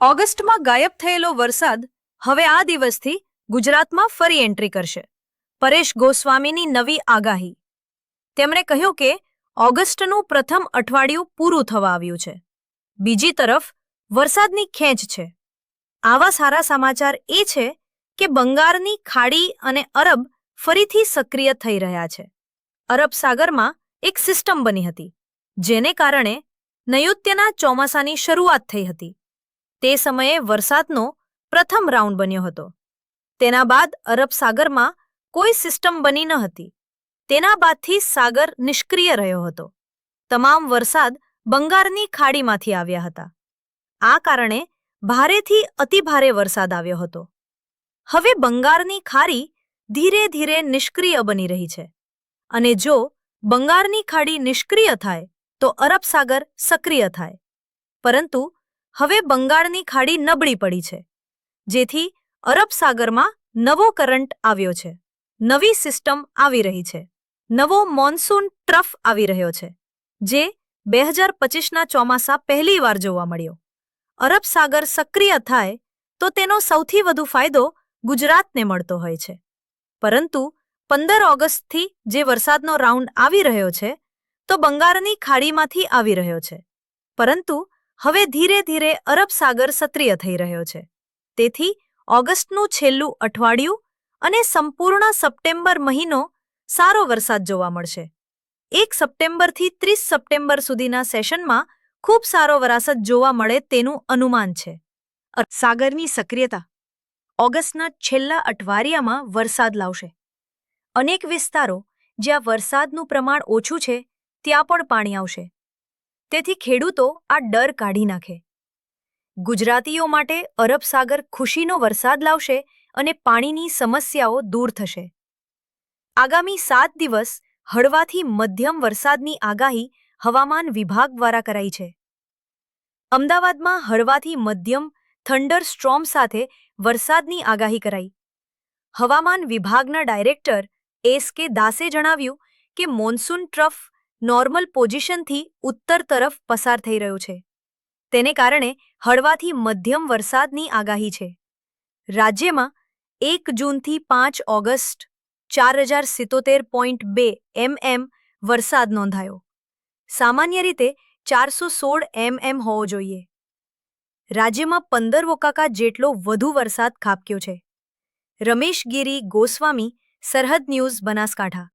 ઓગસ્ટમાં ગાયબ થયેલો વરસાદ હવે આ દિવસથી ગુજરાતમાં ફરી એન્ટ્રી કરશે. પરેશ ગોસ્વામીની નવી આગાહી. તેમણે કહ્યું કે ઓગસ્ટનું પ્રથમ અઠવાડિયું પૂરું થવા આવ્યું છે. બીજી તરફ, વરસાદની ખેંચ છે. આવા સારા સમાચાર એ છે કે બંગાળની ખાડી અને અરબ ફરીથી સક્રિય થઈ રહ્યા છે. અરબ સાગરમાં એક સિસ્ટમ બની હતી, જેને કારણે નૈઋત્યના ચોમાસાની શરૂઆત થઈ હતી. તે સમયે વરસાદનો પ્રથમ રાઉન્ડ બન્યો હતો. તેના બાદ અરબ સાગરમાં કોઈ સિસ્ટમ બની ન હતી. તેના બાદથી સાગર નિષ્ક્રિય રહ્યો હતો. તમામ વરસાદ બંગાળની ખાડીમાંથી આવ્યા હતા. આ કારણે ભારેથી અતિભારે વરસાદ આવ્યો હતો. હવે બંગાળની ખાડી ધીરે ધીરે નિષ્ક્રિય બની રહી છે. અને જો બંગાળની ખાડી નિષ્ક્રિય થાય, તો અરબ સાગર સક્રિય થાય. પરંતુ હવે બંગાળની ખાડી નબળી પડી છે, જેથી અરબ સાગરમાં નવો કરંટ આવ્યો છે, નવી સિસ્ટમ આવી રહી છે, નવો મોન્સૂન ટ્રફ આવી રહ્યો છે, જે બે હજાર પચીસના ચોમાસા પહેલીવાર જોવા મળ્યો. અરબ સાગર સક્રિય થાય તો તેનો સૌથી વધુ ફાયદો ગુજરાતને મળતો હોય છે. પરંતુ પંદર ઓગસ્ટથી જે વરસાદનો રાઉન્ડ આવી રહ્યો છે, તો બંગાળની ખાડીમાંથી આવી રહ્યો છે. પરંતુ હવે ધીરે ધીરે અરબ સાગર સક્રિય થઈ રહ્યો છે. તેથી ઓગસ્ટનું છેલ્લું અઠવાડિયું અને સંપૂર્ણ સપ્ટેમ્બર મહિનો સારો વરસાદ જોવા મળશે. એક સપ્ટેમ્બરથી ત્રીસ સપ્ટેમ્બર સુધીના સેશનમાં ખૂબ સારો વરાસત જોવા મળે તેનું અનુમાન છે. સાગરની સક્રિયતા ઓગસ્ટના છેલ્લા અઠવાડિયામાં વરસાદ લાવશે. અનેક વિસ્તારો જ્યાં વરસાદનું પ્રમાણ ઓછું છે, ત્યાં પણ પાણી આવશે. તેથી ખેડૂતો આ ડર કાઢી નાખે. ગુજરાતીઓ માટે અરબ સાગર ખુશીનો વરસાદ લાવશે અને પાણીની સમસ્યાઓ દૂર થશે. આગામી સાત દિવસ હળવાથી મધ્યમ વરસાદની આગાહી હવામાન વિભાગ દ્વારા કરાઈ છે. અમદાવાદમાં હળવાથી મધ્યમ થંડર સ્ટ્રોમ સાથે વરસાદની આગાહી કરાઈ. હવામાન વિભાગના ડાયરેક્ટર એસ કે દાસે જણાવ્યું કે મોન્સૂન ટ્રફ નોર્મલ પોઝિશનથી ઉત્તર તરફ પસાર થઈ રહ્યો છે. તેને કારણે હળવાથી મધ્યમ વરસાદની આગાહી છે. રાજ્યમાં એક જૂનથી પાંચ ઓગસ્ટ ચાર હજાર સિત્તોતેર પોઈન્ટ બે એમએમ વરસાદ નોંધાયો. સામાન્ય રીતે ચારસો સોળ એમએમ હોવો જોઈએ. રાજ્યમાં પંદર વોકાકા જેટલો વધુ વરસાદ ખાબક્યો છે. રમેશ ગીરી ગોસ્વામી, સરહદ ન્યૂઝ બનાસકાંઠા.